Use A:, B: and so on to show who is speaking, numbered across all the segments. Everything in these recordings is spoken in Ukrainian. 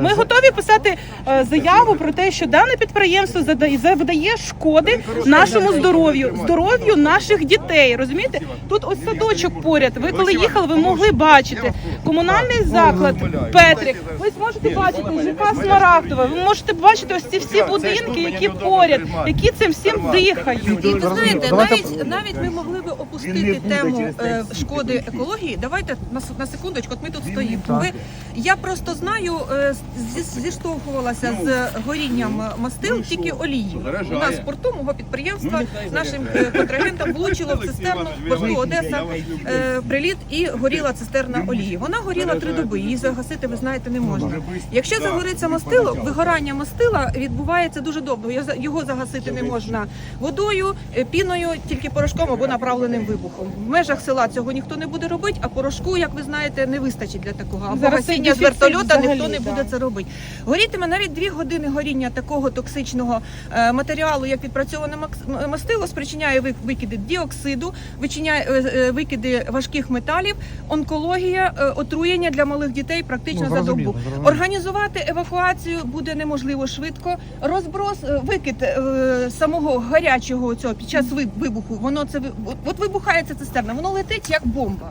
A: Ми готові писати е, заяву про те, що дане підприємство задає завдає шкоди нашому здоров'ю, здоров'ю наших дітей. Розумієте? Тут ось садочок поряд. Ви коли їхали, ви могли бачити комунальний заклад Петрик. Ви зможете бачити ЖК Смарагдова. Ви можете бачити ось ці всі будинки, які поряд, які цим всім дихають.
B: І ви знаєте, навіть навіть ми могли би опустити тему е, шкоди екології. Давайте на, на секундочку, от ми тут стоїмо. Ви, я просто знаю, е, зі- зіштовхувалася з горінням мастил тільки олії. У нас в порту мого підприємства нашим е, контрагентам влучило в цистерну в порту Одеса е, приліт і горіла цистерна олії. Вона горіла три доби. Її загасити, ви знаєте, не можна. Якщо загориться мастило, вигорання мастила відбувається дуже довго. Його Його загасити не можна водою, е, піною, тільки порошком або направленим вибухом. В межах села цього ніхто не буде робити, а порошку, як ви знаєте, не вистачить для такого. Або
A: Зараз
B: гасіння з вертольота ніхто не буде це робити. Горітиме навіть дві години горіння такого токсичного е, матеріалу, як відпрацьоване макс- мастило, спричиняє викиди діоксиду, вичиняє е, е, викиди важких металів, онкологія, е, отруєння для малих дітей практично
C: Ну,
B: за добу. Організувати евакуацію буде неможливо швидко. Розброс, е, викид е, самого гарячого цього під час вибуху, воно це от вибухає ця цистерна, воно летить як бомба.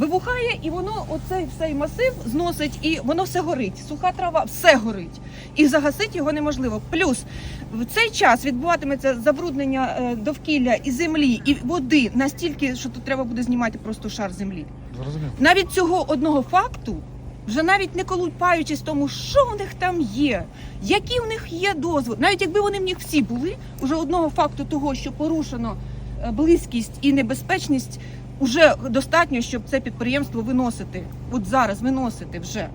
B: Вибухає і воно оцей цей масив зносить, і воно все горить. Суха трава, все горить. І загасити його неможливо. Плюс в цей час відбуватиметься забруднення е, довкілля і землі, і води настільки, що тут треба буде знімати просто шар землі.
C: Зрозумів.
B: Навіть цього одного факту, вже навіть не колупаючись тому, що в них там є, які в них є дозволи, навіть якби вони в них всі були, уже одного факту того, що порушено е, близькість і небезпечність, вже достатньо, щоб це підприємство виносити. От зараз виносити вже.